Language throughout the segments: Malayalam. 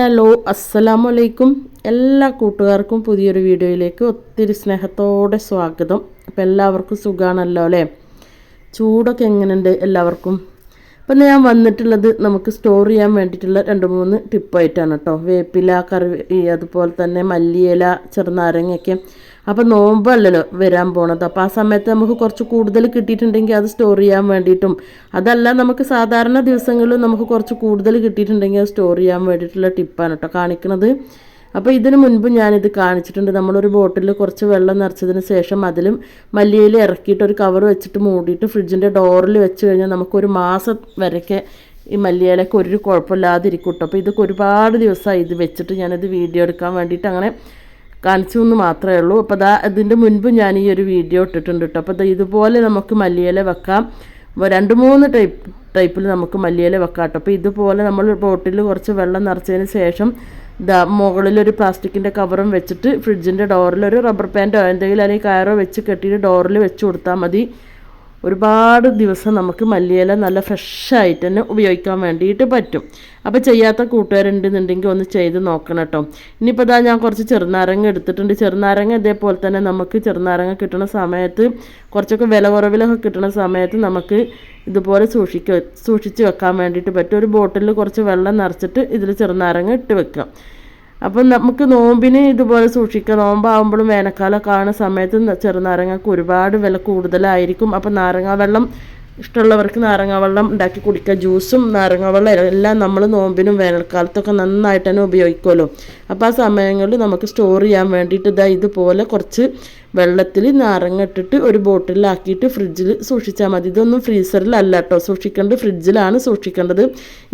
ഹലോ അസ്സലാമു അലൈക്കും എല്ലാ കൂട്ടുകാർക്കും പുതിയൊരു വീഡിയോയിലേക്ക് ഒത്തിരി സ്നേഹത്തോടെ സ്വാഗതം. അപ്പോൾ എല്ലാവർക്കും സുഖമാണല്ലോ അല്ലേ? ചൂടൊക്കെ എങ്ങനെയുണ്ട് എല്ലാവർക്കും? അപ്പം ഞാൻ വന്നിട്ടുള്ളത് നമുക്ക് സ്റ്റോർ ചെയ്യാൻ വേണ്ടിയിട്ടുള്ള രണ്ട് മൂന്ന് ടിപ്പായിട്ടാണ് കേട്ടോ. വേപ്പില കറി അതുപോലെ തന്നെ മല്ലിയില ചെറുനാരങ്ങയൊക്കെ അപ്പോൾ നോമ്പല്ലല്ലോ വരാൻ പോണത്. അപ്പോൾ ആ സമയത്ത് നമുക്ക് കുറച്ച് കൂടുതൽ കിട്ടിയിട്ടുണ്ടെങ്കിൽ അത് സ്റ്റോർ ചെയ്യാൻ വേണ്ടിയിട്ടും അതല്ല നമുക്ക് സാധാരണ ദിവസങ്ങളിൽ നമുക്ക് കുറച്ച് കൂടുതൽ കിട്ടിയിട്ടുണ്ടെങ്കിൽ അത് സ്റ്റോർ ചെയ്യാൻ വേണ്ടിയിട്ടുള്ള ടിപ്പാണ് കേട്ടോ കാണിക്കുന്നത് അപ്പോൾ ഇതിനു മുൻപ് ഞാനിത് കാണിച്ചിട്ടുണ്ട്. നമ്മളൊരു ബോട്ടിൽ കുറച്ച് വെള്ളം നിറച്ചതിന് ശേഷം അതിലും മല്ലിയിൽ ഇറക്കിയിട്ട് ഒരു കവർ വെച്ചിട്ട് മൂടിയിട്ട് ഫ്രിഡ്ജിന്റെ ഡോറിൽ വെച്ച് കഴിഞ്ഞാൽ നമുക്കൊരു മാസം വരെയൊക്കെ ഈ മല്ലിയിലൊക്കെ ഒരു കുഴപ്പമില്ലാതിരിക്കും കേട്ടോ അപ്പോൾ ഇതൊക്കെ ഒരുപാട് ദിവസമായി ഇത് വെച്ചിട്ട് ഞാനിത് വീഡിയോ എടുക്കാൻ വേണ്ടിയിട്ട് അങ്ങനെ കാണിച്ചു എന്ന് മാത്രമേ ഉള്ളൂ. അപ്പോൾ അതാ ഇതിന്റെ മുൻപ് ഞാൻ ഈ ഒരു വീഡിയോ ഇട്ടിട്ടുണ്ട് കേട്ടോ അപ്പോൾ ഇതുപോലെ നമുക്ക് മല്ലിയില വെക്കാം. രണ്ട് മൂന്ന് ടൈപ്പ് ടൈപ്പിൽ നമുക്ക് മല്ലിയില വെക്കാം കേട്ടോ അപ്പോൾ ഇതുപോലെ നമ്മൾ ബോട്ടിൽ കുറച്ച് വെള്ളം നിറച്ചതിന് ശേഷം ഇതാ മുകളിലൊരു പ്ലാസ്റ്റിക്കിന്റെ കവറും വെച്ചിട്ട് ഫ്രിഡ്ജിന്റെ ഡോറിൽ ഒരു റബ്ബർ പാന്റോ എന്തെങ്കിലും അല്ലെങ്കിൽ കയറോ വെച്ച് കെട്ടിയിട്ട് ഡോറിൽ വെച്ച് കൊടുത്താൽ മതി. ഒരുപാട് ദിവസം നമുക്ക് മല്ലിയില നല്ല ഫ്രഷായിട്ട് തന്നെ ഉപയോഗിക്കാൻ വേണ്ടിയിട്ട് പറ്റും. അപ്പോൾ ചെയ്യാത്ത കൂട്ടുകാരുണ്ടെന്നുണ്ടെങ്കിൽ ഒന്ന് ചെയ്ത് നോക്കണം കേട്ടോ. ഇനിയിപ്പോൾ ഇതാ ഞാൻ കുറച്ച് ചെറുനാരങ്ങ എടുത്തിട്ടുണ്ട്. ചെറുനാരങ്ങ ഇതേപോലെ തന്നെ നമുക്ക് ചെറുനാരങ്ങ കിട്ടുന്ന സമയത്ത് കുറച്ചൊക്കെ വില കുറവിലൊക്കെ കിട്ടുന്ന സമയത്ത് നമുക്ക് ഇതുപോലെ സൂക്ഷിക്ക സൂക്ഷിച്ച് വെക്കാൻ വേണ്ടിയിട്ട് പറ്റും. ഒരു ബോട്ടിലിൽ കുറച്ച് വെള്ളം നിറച്ചിട്ട് ഇതിൽ ചെറുനാരങ്ങ ഇട്ട് വെക്കാം അപ്പം നമുക്ക് നോമ്പിനെ ഇതുപോലെ സൂക്ഷിക്കുക. നോമ്പാകുമ്പോഴും വേനൽക്കാലം കാണുന്ന സമയത്ത് ചെറുനാരങ്ങക്ക് ഒരുപാട് വില കൂടുതലായിരിക്കും. അപ്പം നാരങ്ങ വെള്ളം ഇഷ്ടമുള്ളവർക്ക് നാരങ്ങ വെള്ളം ഉണ്ടാക്കി കുടിക്കുക. ജ്യൂസും നാരങ്ങ വെള്ളം എല്ലാം നമ്മൾ നോമ്പിനും വേനൽക്കാലത്തൊക്കെ നന്നായിട്ട് തന്നെ ഉപയോഗിക്കുമല്ലോ. അപ്പോൾ ആ സമയങ്ങളിൽ നമുക്ക് സ്റ്റോർ ചെയ്യാൻ വേണ്ടിയിട്ട് ഇതാ ഇതുപോലെ കുറച്ച് വെള്ളത്തിൽ നാരങ്ങ ഇട്ടിട്ട് ഒരു ബോട്ടിലാക്കിയിട്ട് ഫ്രിഡ്ജിൽ സൂക്ഷിച്ചാൽ മതി. ഇതൊന്നും ഫ്രീസറിലല്ല കേട്ടോ. സൂക്ഷിക്കേണ്ടത് ഫ്രിഡ്ജിലാണ് സൂക്ഷിക്കേണ്ടത്.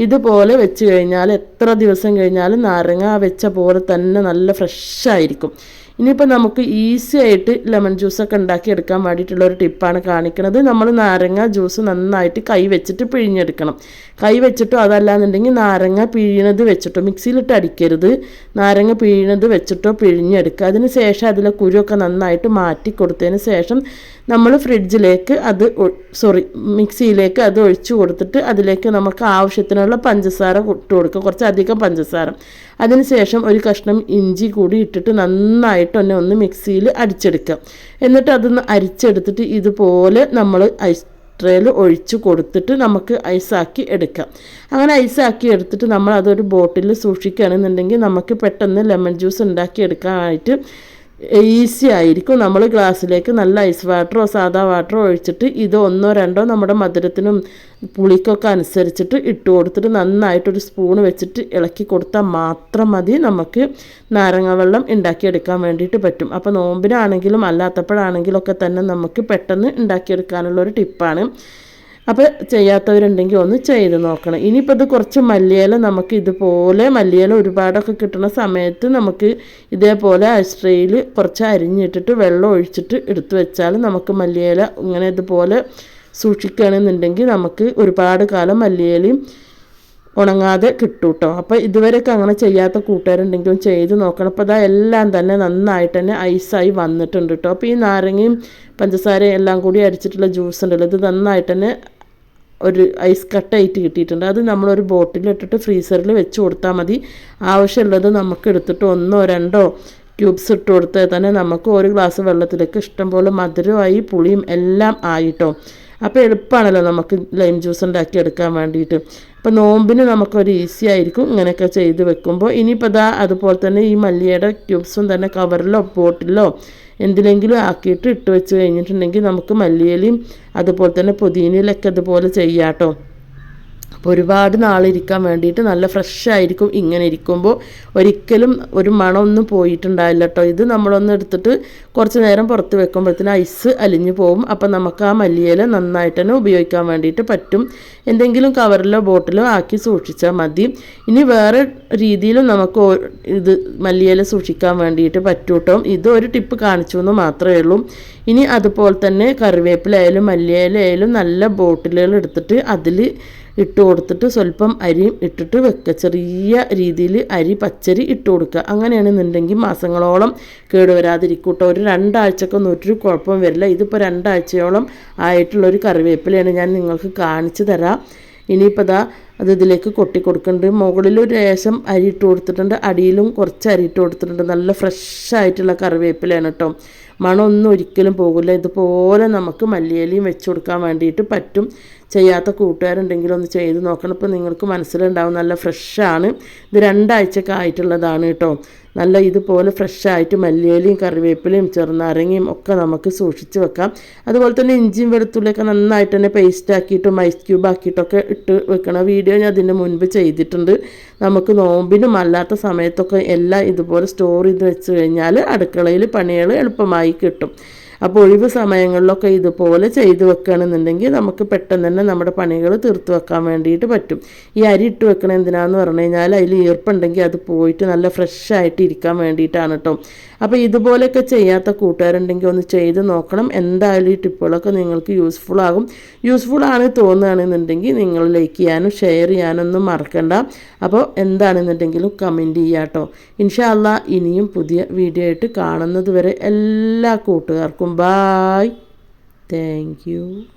ഇതുപോലെ വെച്ച് കഴിഞ്ഞാൽ എത്ര ദിവസം കഴിഞ്ഞാലും നാരങ്ങ വെച്ച പോലെ തന്നെ നല്ല ഫ്രഷായിരിക്കും ഇനിയിപ്പോൾ നമുക്ക് ഈസി ആയിട്ട് ലെമൺ ജ്യൂസൊക്കെ ഉണ്ടാക്കി എടുക്കാൻ വേണ്ടിയിട്ടുള്ള ഒരു ടിപ്പാണ് കാണിക്കുന്നത്. നമ്മൾ നാരങ്ങ ജ്യൂസ് നന്നായിട്ട് കൈ വെച്ചിട്ട് പിഴിഞ്ഞെടുക്കണം. കൈ വെച്ചിട്ടോ അതല്ലാന്നുണ്ടെങ്കിൽ നാരങ്ങ പിഴിയണത് വെച്ചിട്ടോ മിക്സിയിലിട്ട് അടിക്കരുത്. നാരങ്ങ പിഴിയണത് വെച്ചിട്ടോ പിഴിഞ്ഞെടുക്കുക. അതിന് ശേഷം അതിലെ കുരുവൊക്കെ നന്നായിട്ട് മാറ്റി കൊടുത്തതിന് ശേഷം നമ്മൾ ഫ്രിഡ്ജിലേക്ക് അത് സോറി മിക്സിയിലേക്ക് അത് ഒഴിച്ചു കൊടുത്തിട്ട് അതിലേക്ക് നമുക്ക് ആവശ്യത്തിനുള്ള പഞ്ചസാര ഇട്ട് കൊടുക്കുക. കുറച്ചധികം പഞ്ചസാര. അതിനുശേഷം ഒരു കഷ്ണം ഇഞ്ചി കൂടി ഇട്ടിട്ട് നന്നായിട്ട് തന്നെ ഒന്ന് മിക്സിയിൽ അടിച്ചെടുക്കാം. എന്നിട്ട് അതൊന്ന് അരിച്ചെടുത്തിട്ട് ഇതുപോലെ നമ്മൾ ഐസ് ട്രേയിൽ ഒഴിച്ച് കൊടുത്തിട്ട് നമുക്ക് ഐസാക്കി എടുക്കാം. അങ്ങനെ ഐസാക്കി എടുത്തിട്ട് നമ്മൾ അതൊരു ബോട്ടിൽ സൂക്ഷിക്കുകയാണെന്നുണ്ടെങ്കിൽ നമുക്ക് പെട്ടെന്ന് ലെമൺ ജ്യൂസ് ഉണ്ടാക്കി എടുക്കാനായിട്ട് ഈസി ആയിരിക്കും. നമ്മൾ ഗ്ലാസ്സിലേക്ക് നല്ല ഐസ് വാട്ടറോ സാധാ വാട്ടറോ ഒഴിച്ചിട്ട് ഇത് ഒന്നോ രണ്ടോ നമ്മുടെ മധുരത്തിനും പുളിക്കൊക്കെ അനുസരിച്ചിട്ട് ഇട്ട് കൊടുത്തിട്ട് നന്നായിട്ടൊരു സ്പൂൺ വെച്ചിട്ട് ഇളക്കി കൊടുത്താൽ മാത്രം മതി. നമുക്ക് നാരങ്ങ വെള്ളം ഉണ്ടാക്കിയെടുക്കാൻ വേണ്ടിയിട്ട് പറ്റും. അപ്പോൾ നോമ്പിനാണെങ്കിലും അല്ലാത്തപ്പോഴാണെങ്കിലും ഒക്കെ തന്നെ നമുക്ക് പെട്ടെന്ന് ഉണ്ടാക്കിയെടുക്കാനുള്ള ഒരു ടിപ്പാണ് അപ്പോൾ ചെയ്യാത്തവരുണ്ടെങ്കിൽ ഒന്ന് ചെയ്ത് നോക്കണം. ഇനിയിപ്പോൾ ഇത് കുറച്ച് മല്ലിയില നമുക്ക് ഇതുപോലെ മല്ലിയില ഒരുപാടൊക്കെ കിട്ടുന്ന സമയത്ത് നമുക്ക് ഇതേപോലെ അശ്രയിൽ കുറച്ച് അരിഞ്ഞിട്ടിട്ട് വെള്ളം ഒഴിച്ചിട്ട് എടുത്തു വെച്ചാൽ നമുക്ക് മല്ലിയില ഇങ്ങനെ ഇതുപോലെ സൂക്ഷിക്കുകയാണെന്നുണ്ടെങ്കിൽ നമുക്ക് ഒരുപാട് കാലം മല്ലിയിലയും ഉണങ്ങാതെ കിട്ടും കേട്ടോ അപ്പോൾ ഇതുവരെയൊക്കെ അങ്ങനെ ചെയ്യാത്ത കൂട്ടുകാരുണ്ടെങ്കിലും ചെയ്ത് നോക്കണം. അപ്പോൾ അതാ എല്ലാം തന്നെ നന്നായിട്ട് തന്നെ ഐസായി വന്നിട്ടുണ്ട് കേട്ടോ. അപ്പോൾ ഈ നാരങ്ങയും പഞ്ചസാരയും എല്ലാം കൂടി അരിച്ചിട്ടുള്ള ജ്യൂസ് ഉണ്ടല്ലോ ഇത് നന്നായിട്ട് തന്നെ ഒരു ഐസ് കട്ടായിട്ട് കിട്ടിയിട്ടുണ്ട്. അത് നമ്മളൊരു ബോട്ടിലിട്ടിട്ട് ഫ്രീസറിൽ വെച്ച് കൊടുത്താൽ മതി. ആവശ്യമുള്ളത് നമുക്ക് എടുത്തിട്ട് ഒന്നോ രണ്ടോ ക്യൂബ്സ് ഇട്ട് കൊടുത്താൽ തന്നെ നമുക്ക് ഒരു ഗ്ലാസ് വെള്ളത്തിലേക്ക് ഇഷ്ടംപോലെ മധുരമായി പുളിയും എല്ലാം ആയിട്ടോ. അപ്പോൾ എളുപ്പമാണല്ലോ നമുക്ക് ലൈം ജ്യൂസ് ഉണ്ടാക്കി എടുക്കാൻ വേണ്ടിയിട്ട്. അപ്പോൾ നോമ്പിന് നമുക്കൊരു ഈസി ആയിരിക്കും ഇങ്ങനെയൊക്കെ ചെയ്ത് വെക്കുമ്പോൾ ഇനിയിപ്പോൾ ഇതാ അതുപോലെ തന്നെ ഈ മല്ലിയുടെ ക്യൂബ്സും തന്നെ കവറിലോ പോട്ടിലോ എന്തിനെങ്കിലും ആക്കിയിട്ട് ഇട്ട് വെച്ച് കഴിഞ്ഞിട്ടുണ്ടെങ്കിൽ നമുക്ക് മല്ലിയിലയും അതുപോലെ തന്നെ പുതിയനിലൊക്കെ അതുപോലെ ചെയ്യാം കേട്ടോ അപ്പോൾ ഒരുപാട് നാളിരിക്കാൻ വേണ്ടിയിട്ട് നല്ല ഫ്രഷ് ആയിരിക്കും ഇങ്ങനെ ഇരിക്കുമ്പോൾ ഒരിക്കലും ഒരു മണമൊന്നും പോയിട്ടുണ്ടാവില്ല കേട്ടോ ഇത് നമ്മളൊന്ന് എടുത്തിട്ട് കുറച്ച് നേരം പുറത്ത് വെക്കുമ്പോഴത്തേന് ഐസ് അലിഞ്ഞു പോകും അപ്പം നമുക്ക് ആ മല്ലിയില നന്നായിട്ട് തന്നെ ഉപയോഗിക്കാൻ വേണ്ടിയിട്ട് പറ്റും. എന്തെങ്കിലും കവറിലോ ബോട്ടിലോ ആക്കി സൂക്ഷിച്ചാൽ മതി. ഇനി വേറെ രീതിയിലും നമുക്ക് ഇത് മല്ലിയില സൂക്ഷിക്കാൻ വേണ്ടിയിട്ട് പറ്റും കേട്ടോ ഇത് ഒരു ടിപ്പ് കാണിച്ചു എന്ന് മാത്രമേ ഉള്ളൂ. ഇനി അതുപോലെ തന്നെ കറിവേപ്പിലായാലും മല്ലിയിലായാലും നല്ല ബോട്ടിലുകൾ എടുത്തിട്ട് അതിൽ ഇട്ട് കൊടുത്തിട്ട് സ്വല്പം അരിയും ഇട്ടിട്ട് വെക്കുക ചെറിയ രീതിയിൽ അരി പച്ചരി ഇട്ട് കൊടുക്കുക അങ്ങനെയാണെന്നുണ്ടെങ്കിൽ മാസങ്ങളോളം കേടുവരാതിരിക്കും കേട്ടോ. ഒരു രണ്ടാഴ്ചക്കൊന്നും ഒരു കുഴപ്പം വരില്ല. ഇതിപ്പോൾ രണ്ടാഴ്ചയോളം ആയിട്ടുള്ളൊരു കറിവേപ്പിലയാണ് ഞാൻ നിങ്ങൾക്ക് കാണിച്ചു തരാം. ഇനിയിപ്പോൾ ഇതാ അത് ഇതിലേക്ക് കൊട്ടി കൊടുക്കുന്നുണ്ട്. മുകളിൽ ഒരു ലേശം അരി ഇട്ട് കൊടുത്തിട്ടുണ്ട്. അടിയിലും കുറച്ച് അരി ഇട്ട് കൊടുത്തിട്ടുണ്ട്. നല്ല ഫ്രഷ് ആയിട്ടുള്ള കറിവേപ്പിലയാണ് കേട്ടോ. മണമൊന്നും ഒരിക്കലും പോകില്ല. ഇതുപോലെ നമുക്ക് മല്ലിയിലയും വെച്ച് കൊടുക്കാൻ വേണ്ടിയിട്ട് പറ്റും. ചെയ്യാത്ത കൂട്ടുകാരുണ്ടെങ്കിൽ ഒന്ന് ചെയ്ത് നോക്കണം. ഇപ്പോൾ നിങ്ങൾക്ക് മനസ്സിലുണ്ടാവും നല്ല ഫ്രഷാണ്. ഇത് രണ്ടാഴ്ചയൊക്കെ ആയിട്ടുള്ളതാണ് കേട്ടോ. നല്ല ഇതുപോലെ ഫ്രഷായിട്ട് മല്ലിയിലയും കറിവേപ്പിലയും ചെറുനാരങ്ങയും ഒക്കെ നമുക്ക് സൂക്ഷിച്ച് വെക്കാം. അതുപോലെ തന്നെ ഇഞ്ചിയും വെളുത്തുള്ളിയൊക്കെ നന്നായിട്ട് തന്നെ പേസ്റ്റ് ആക്കിയിട്ടും ഐസ് ക്യൂബ് ആക്കിയിട്ടൊക്കെ ഇട്ട് വെക്കണം വീഡിയോ ഞാൻ അതിന്റെ മുൻപ് ചെയ്തിട്ടുണ്ട്. നമുക്ക് നോമ്പിനും അല്ലാത്ത സമയത്തൊക്കെ എല്ലാം ഇതുപോലെ സ്റ്റോർ ചെയ്ത് വെച്ച് കഴിഞ്ഞാൽ അടുക്കളയിൽ പണികൾ എളുപ്പമായി കിട്ടും. അപ്പോൾ ഒഴിവ് സമയങ്ങളിലൊക്കെ ഇതുപോലെ ചെയ്തു വെക്കുകയാണെന്നുണ്ടെങ്കിൽ നമുക്ക് പെട്ടെന്ന് തന്നെ നമ്മുടെ പണികൾ തീർത്ത് വെക്കാൻ വേണ്ടിയിട്ട് പറ്റും. ഈ അരി ഇട്ട് വെക്കണ എന്തിനാന്ന് പറഞ്ഞു കഴിഞ്ഞാൽ അതിൽ ഈർപ്പുണ്ടെങ്കിൽ അത് പോയിട്ട് നല്ല ഫ്രഷ് ആയിട്ട് ഇരിക്കാൻ വേണ്ടിയിട്ടാണ് കേട്ടോ അപ്പോൾ ഇതുപോലെയൊക്കെ ചെയ്യാത്ത കൂട്ടുകാരുണ്ടെങ്കിൽ ഒന്ന് ചെയ്ത് നോക്കണം. എന്തായാലും ഈ ടിപ്പുകളൊക്കെ നിങ്ങൾക്ക് യൂസ്ഫുൾ ആകും. യൂസ്ഫുൾ ആണ് തോന്നുകയാണെന്നുണ്ടെങ്കിൽ നിങ്ങൾ ലൈക്ക് ചെയ്യാനും ഷെയർ ചെയ്യാനൊന്നും മറക്കണ്ട. അപ്പോൾ എന്താണെന്നുണ്ടെങ്കിലും കമന്റ് ചെയ്യാം കേട്ടോ ഇൻഷാല്ല ഇനിയും പുതിയ വീഡിയോ ആയിട്ട് കാണുന്നത് വരെ എല്ലാ കൂട്ടുകാർക്കും bye. Thank you.